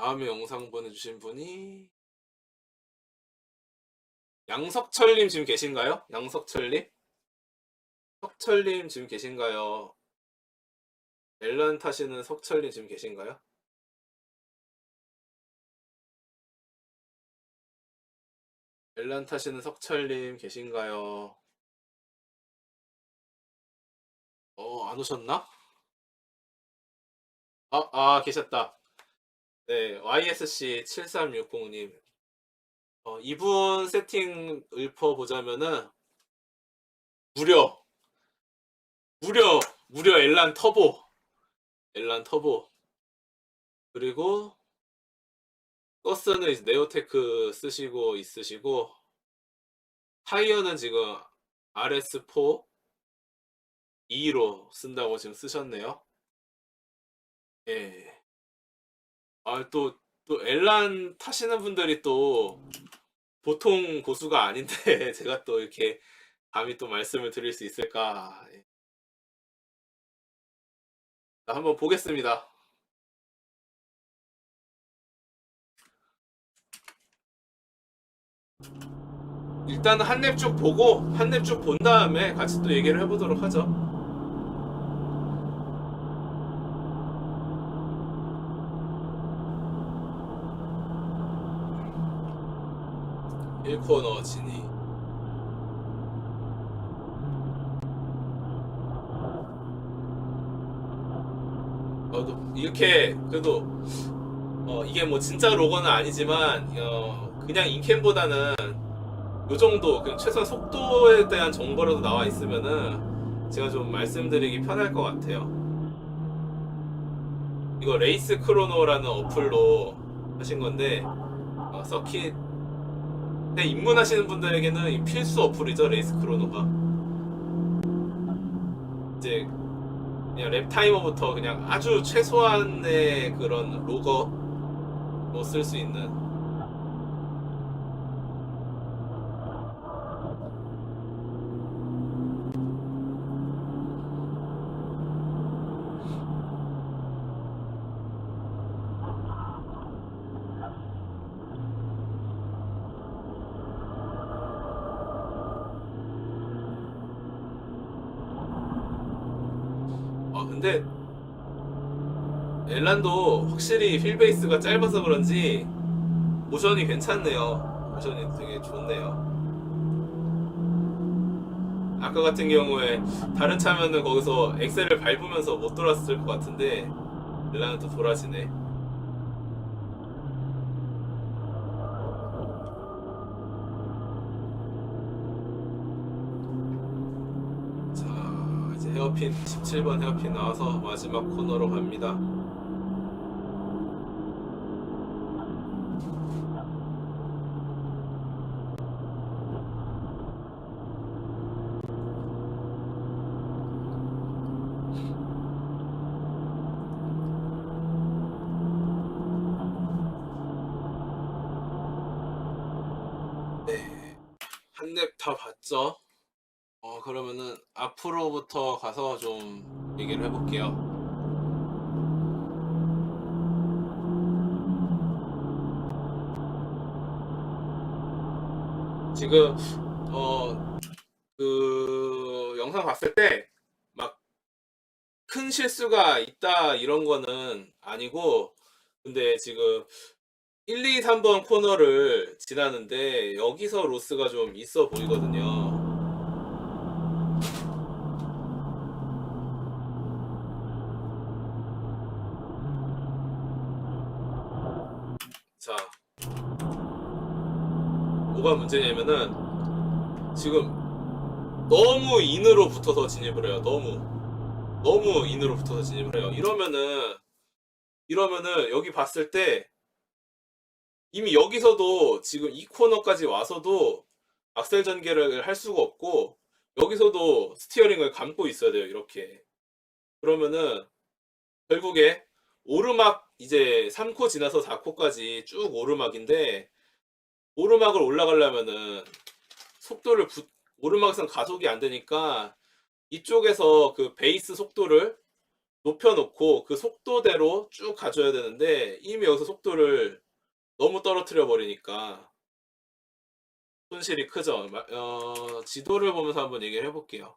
다음에 영상 보내주신 분이 양석철님 지금 계신가요? 양석철님? 석철님 지금 계신가요? 엘란 타시는 석철님 지금 계신가요? 엘란 타시는 석철님 계신가요? 어, 안 오셨나? 아, 아, 계셨다. 네, YSC7360님. 어, 이분 세팅 읊어보자면은, 무려, 무려, 무려 엘란 터보. 엘란 터보. 그리고, 이제 네오테크 쓰시고 있으시고, 타이어는 지금 RS4 2로 쓴다고 지금 쓰셨네요. 예. 아, 또, 또, 엘란 타시는 분들이 또, 보통 고수가 아닌데, 제가 또 이렇게, 감히 또 말씀을 드릴 수 있을까. 예. 자, 한번 보겠습니다. 일단은 한랩 쭉 보고, 한 랩 쭉 본 다음에 같이 또 얘기를 해보도록 하죠. 1코너 진이 어, 또 이렇게 그래도 어, 이게 뭐 진짜 로고는 아니지만 어, 그냥 인캠보다는 요 정도 그 최소한 속도에 대한 정보라도 나와 있으면은 제가 좀 말씀드리기 편할 것 같아요. 이거 레이스 크로노라는 어플로 하신 건데 어, 서킷 때 입문하시는 분들에게는 이 필수 어플이죠 레이스 크로노가. 이제 그냥 랩 타이머부터 그냥 아주 최소한의 그런 로거로 쓸수 있는 아 근데 엘란도 확실히 휠 베이스가 짧아서 그런지 모션이 괜찮네요. 모션이 되게 좋네요. 아까 같은 경우에 다른 차면은 거기서 엑셀을 밟으면서 못 돌았을 것 같은데 엘란은 또 돌아지네. 자, 이제 헤어핀 17번 헤어핀 나와서 마지막 코너로 갑니다. 네, 한 랩 다 봤죠? 어, 그러면은 앞으로부터 가서 좀 얘기를 해볼게요. 지금, 어, 그, 영상 봤을 때, 막, 큰 실수가 있다, 이런 거는 아니고, 근데 지금, 1, 2, 3번 코너를 지나는데, 여기서 로스가 좀 있어 보이거든요. 자, 뭐가 문제냐면은 지금 너무 인으로 붙어서 진입을 해요. 너무 너무 인으로 붙어서 진입을 해요. 이러면은 이러면은 여기 봤을 때 이미 여기서도 지금 이 코너까지 와서도 악셀 전개를 할 수가 없고 여기서도 스티어링을 감고 있어야 돼요. 이렇게 그러면은 결국에 오르막 이제 3코 지나서 4코까지 쭉 오르막인데 오르막을 올라가려면은 속도를 부- 오르막에선 가속이 안 되니까 이쪽에서 그 베이스 속도를 높여놓고 그 속도대로 쭉 가줘야 되는데 이미 여기서 속도를 너무 떨어뜨려 버리니까 손실이 크죠. 마- 어, 지도를 보면서 한번 얘기를 해볼게요.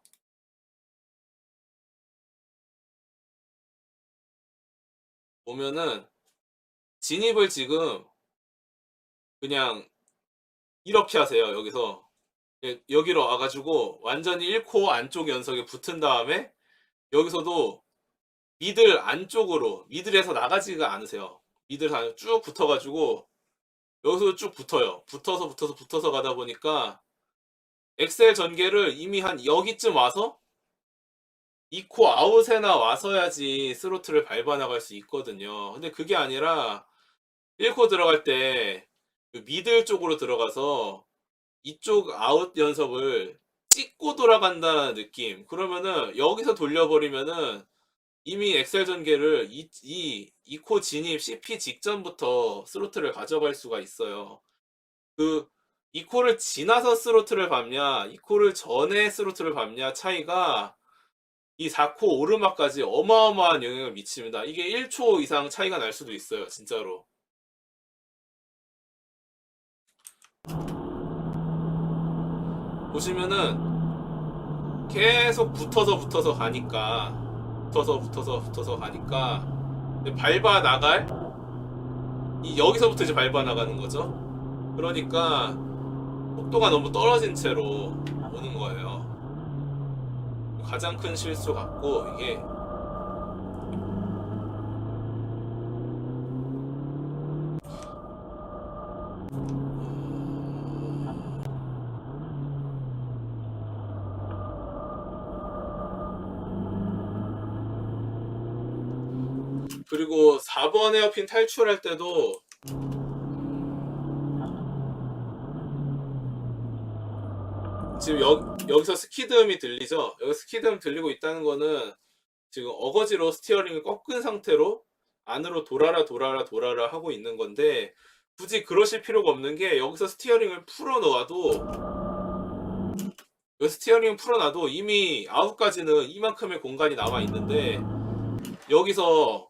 보면은 진입을 지금 그냥 이렇게 하세요. 여기서 예, 여기로 와가지고 완전히 1코 안쪽 연석에 붙은 다음에 여기서도 미들 안쪽으로 미들에서 나가지가 않으세요. 미들 안쭉 붙어가지고 여기서 쭉 붙어요. 붙어서 붙어서 붙어서 가다 보니까 엑셀 전개를 이미 한 여기쯤 와서 2코 아웃에나 와서야지 스로틀을 밟아 나갈 수 있거든요. 근데 그게 아니라 1코 들어갈 때 그 미들 쪽으로 들어가서 이쪽 아웃 연석을 찍고 돌아간다는 느낌. 그러면은 여기서 돌려버리면은 이미 엑셀 전개를 이, 이 2코 진입 CP 직전부터 스로틀을 가져갈 수가 있어요. 그 2코를 지나서 스로틀을 밟냐, 2코를 전에 스로틀을 밟냐 차이가 이 4코 오르막까지 어마어마한 영향을 미칩니다. 이게 1초 이상 차이가 날 수도 있어요, 진짜로. 보시면은 계속 붙어서 붙어서 가니까 붙어서 붙어서 붙어서 가니까 밟아 나갈 이 여기서부터 이제 밟아 나가는 거죠. 그러니까 속도가 너무 떨어진 채로 오는 거예요. 가장 큰 실수 같고 이게 그리고 4번 에어핀 탈출할 때도 지금 여, 여기서 스키드음이 들리죠? 여기 스키드음 들리고 있다는 거는 지금 어거지로 스티어링을 꺾은 상태로 안으로 돌아라 돌아라 돌아라 하고 있는 건데 굳이 그러실 필요가 없는 게 여기서 스티어링을 풀어 놓아도 이 스티어링을 풀어 놔도 이미 아웃까지는 이만큼의 공간이 남아 있는데 여기서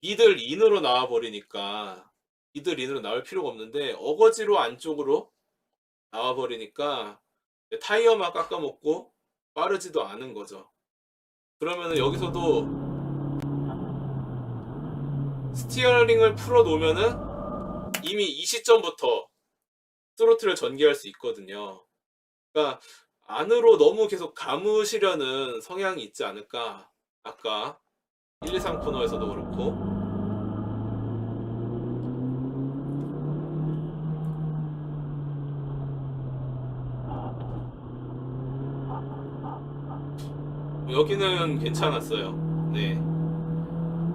미들 인으로 나와 버리니까 미들 인으로 나올 필요가 없는데 어거지로 안쪽으로 나와 버리니까 타이어만 깎아먹고 빠르지도 않은 거죠. 그러면은 여기서도 스티어링을 풀어 놓으면은 이미 이 시점부터 스로틀을 전개할 수 있거든요. 그러니까 안으로 너무 계속 감으시려는 성향이 있지 않을까. 아까 1, 2, 3 코너에서도 그렇고 여기는 괜찮았어요. 네.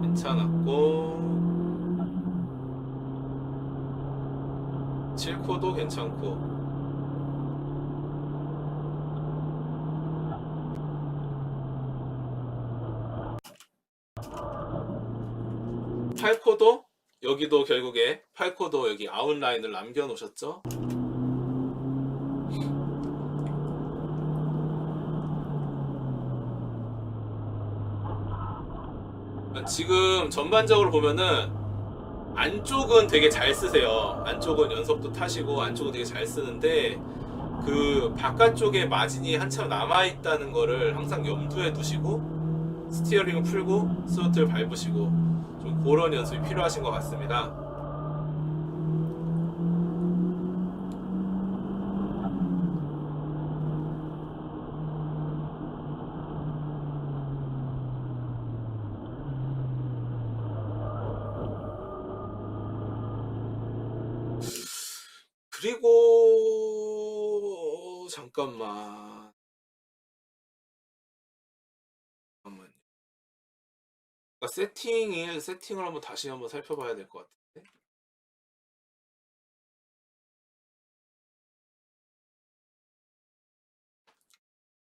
괜찮았고 7코도 괜찮고 8코도 여기도 결국에 8코도 여기 아웃라인을 남겨 놓으셨죠? 지금 전반적으로 보면은 안쪽은 되게 잘 쓰세요. 안쪽은 연속도 타시고 안쪽은 되게 잘 쓰는데 그 바깥쪽에 마진이 한참 남아 있다는 거를 항상 염두에 두시고 스티어링을 풀고 스로틀 밟으시고 좀 그런 연습이 필요하신 것 같습니다. 그리고 잠깐만 잠깐만요. 그러니까 세팅을 세팅을 한번 다시 한번 살펴봐야 될 것 같은데.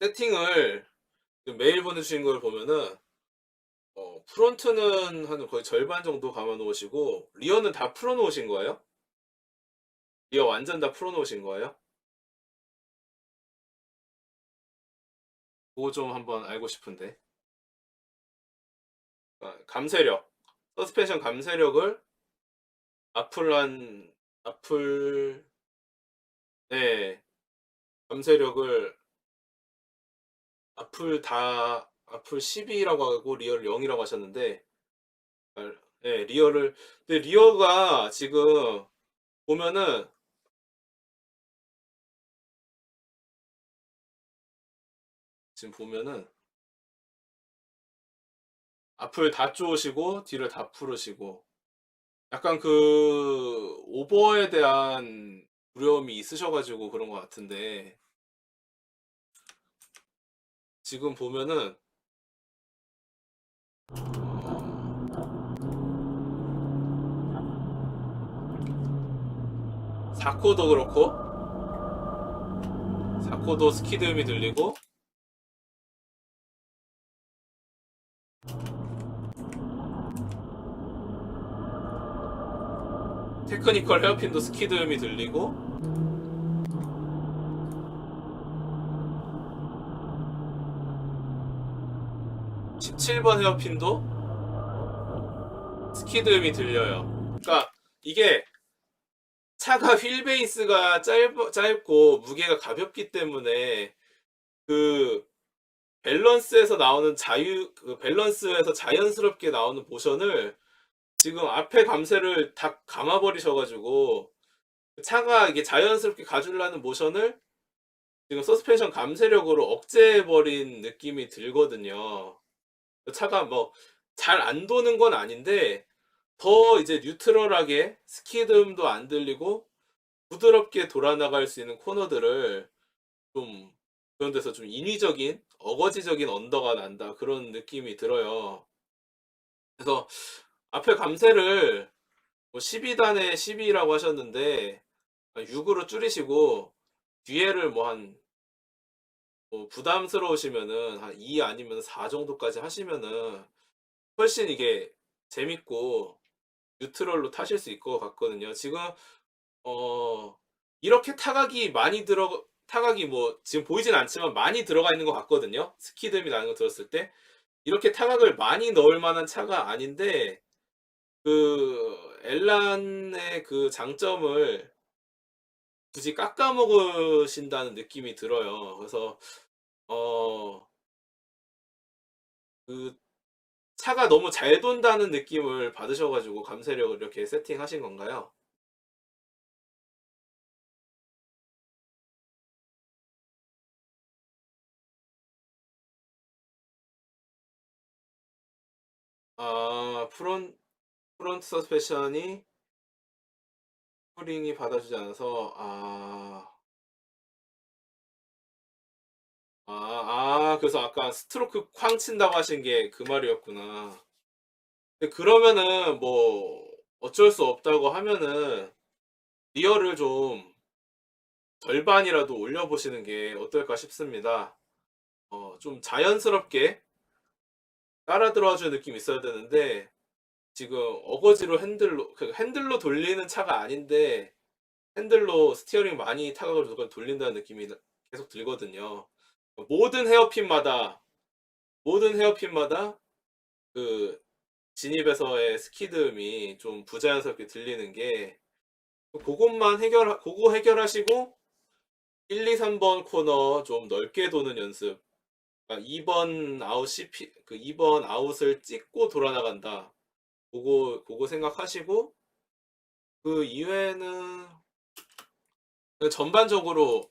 세팅을 그 메일 보내주신 걸 보면은 어, 프론트는 한 거의 절반 정도 감아 놓으시고 리어는 다 풀어 놓으신 거예요? 리어 완전 다 풀어 놓으신 거예요? 그거 좀 한번 알고 싶은데. 아, 감쇄력, 서스펜션 감쇄력을 한 앞을 네 감쇄력을 앞을 다 앞을 12라고 하고 리어를 0이라고 하셨는데 아, 네 리어를 근데 리어가 지금 보면은 지금 보면은 앞을 다 쪼으시고 뒤를 다 풀으시고 약간 그 오버에 대한 두려움이 있으셔가지고 그런 것 같은데 지금 보면은 사코도 그렇고 사코도 스키드음이 들리고 테크니컬 헤어핀도 스키드음이 들리고. (17번) 헤어핀도 스키드음이 들려요. 그러니까 이게 차가 휠 베이스가 짧, 짧고 무게가 가볍기 때문에 그 밸런스에서 나오는 자유 그 밸런스에서 자연스럽게 나오는 모션을 지금 앞에 감쇄를 다 감아버리셔가지고 차가 이게 자연스럽게 가주려는 모션을 지금 서스펜션 감쇄력으로 억제해버린 느낌이 들거든요. 차가 뭐 잘 안 도는 건 아닌데 더 이제 뉴트럴하게 스키드음도 안 들리고 부드럽게 돌아나갈 수 있는 코너들을 좀 그런 데서 좀 인위적인 어거지적인 언더가 난다 그런 느낌이 들어요. 그래서 앞에 감쇄를 뭐 12단에 12라고 하셨는데 6으로 줄이시고 뒤에를 뭐한 뭐 부담스러우시면은 한 2 아니면 4 정도까지 하시면은 훨씬 이게 재밌고 뉴트럴로 타실 수 있을 것 같거든요. 지금 어 이렇게 타각이 많이 들어 타각이 뭐 지금 보이진 않지만 많이 들어가 있는 것 같거든요. 스키드미 나는 거 들었을 때 이렇게 타각을 많이 넣을 만한 차가 아닌데 그 엘란의 그 장점을 굳이 깎아 먹으신다는 느낌이 들어요. 그래서 어 그 차가 너무 잘 돈다는 느낌을 받으셔가지고 감쇄력을 이렇게 세팅하신 건가요? 아, 프론, 프론트 서스펜션이 스프링이 받아주지 않아서, 아, 아, 아, 그래서 아까 스트로크 쾅 친다고 하신 게 그 말이었구나. 근데 그러면은 뭐 어쩔 수 없다고 하면은 리어를 좀 절반이라도 올려보시는 게 어떨까 싶습니다. 어, 좀 자연스럽게 따라 들어와주는 느낌이 있어야 되는데 지금 어거지로 핸들로 그 핸들로 돌리는 차가 아닌데 핸들로 스티어링 많이 타각을 누가 돌린다는 느낌이 계속 들거든요. 모든 헤어핀마다 모든 헤어핀마다 그 진입에서의 스키드음이 좀 부자연스럽게 들리는 게 그것만 해결 그거 해결하시고 1, 2, 3번 코너 좀 넓게 도는 연습. 그러니까 2번 아웃이 피, 그 2번 아웃을 찍고 돌아 나간다. 그거 그거 생각하시고 그 이외에는 전반적으로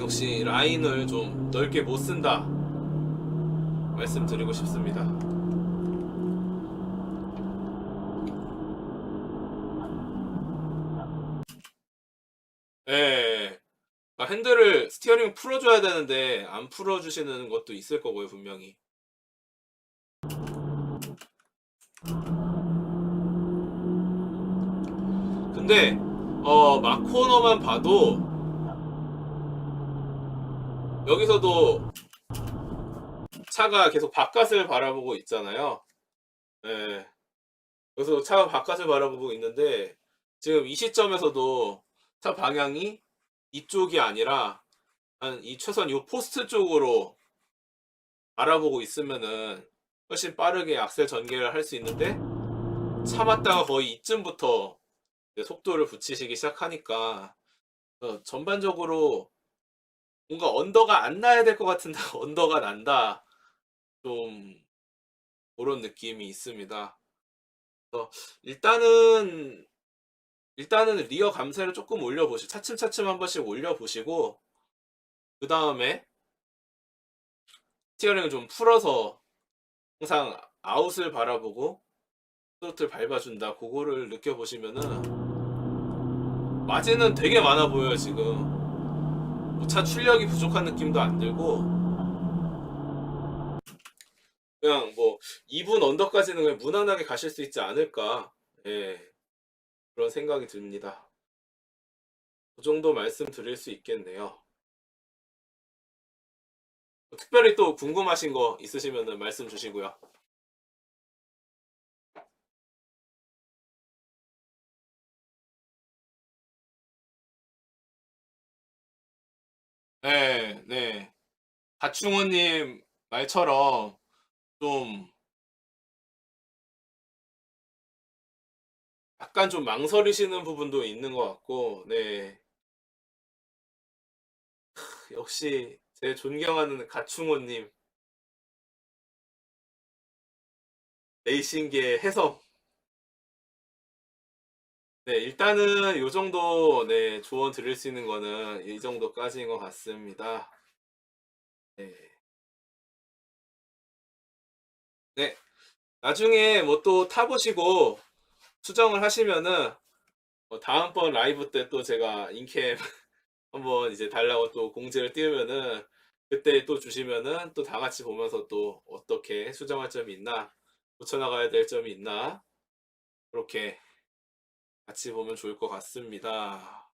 역시 라인을 좀 넓게 못 쓴다 말씀드리고 싶습니다. 예. 아, 핸들을 스티어링 풀어줘야 되는데 안 풀어주시는 것도 있을 거고요 분명히. 근데 어 마코너만 봐도 여기서도 차가 계속 바깥을 바라보고 있잖아요. 예. 그래서 차가 바깥을 바라보고 있는데 지금 이 시점에서도 차 방향이 이쪽이 아니라 한 이 최소한 이 포스트 쪽으로 바라보고 있으면은 훨씬 빠르게 악셀 전개를 할 수 있는데 참았다가 거의 이쯤부터 속도를 붙이시기 시작하니까 어, 전반적으로 뭔가 언더가 안 나야 될 것 같은데 언더가 난다. 좀 그런 느낌이 있습니다. 그래서 일단은 일단은 리어 감쇄를 조금 올려보시고 차츰차츰 한 번씩 올려보시고 그 다음에 스티어링을 좀 풀어서 항상 아웃을 바라보고 스로틀 밟아준다. 그거를 느껴보시면은 마진은 되게 많아 보여요 지금. 뭐차 출력이 부족한 느낌도 안 들고. 그냥 뭐 2분 언더까지는 그냥 무난하게 가실 수 있지 않을까. 예. 그런 생각이 듭니다. 그 정도 말씀드릴 수 있겠네요. 특별히 또 궁금하신 거 있으시면 말씀 주시고요 네, 네. 가충원님 말처럼 좀 약간 좀 망설이시는 부분도 있는 것 같고, 네. 크, 역시 제 존경하는 가충원님 레이싱계의 해성. 네, 일단은 요 정도 네, 조언 드릴 수 있는 거는 이 정도까지인 것 같습니다. 네. 네. 나중에 뭐 또 타보시고 수정을 하시면은 뭐 다음번 라이브 때 또 제가 인캠 한번 이제 달라고 또 공지를 띄우면은 그때 또 주시면은 또 다 같이 보면서 또 어떻게 수정할 점이 있나 고쳐나가야 될 점이 있나 그렇게 같이 보면 좋을 것 같습니다. 네.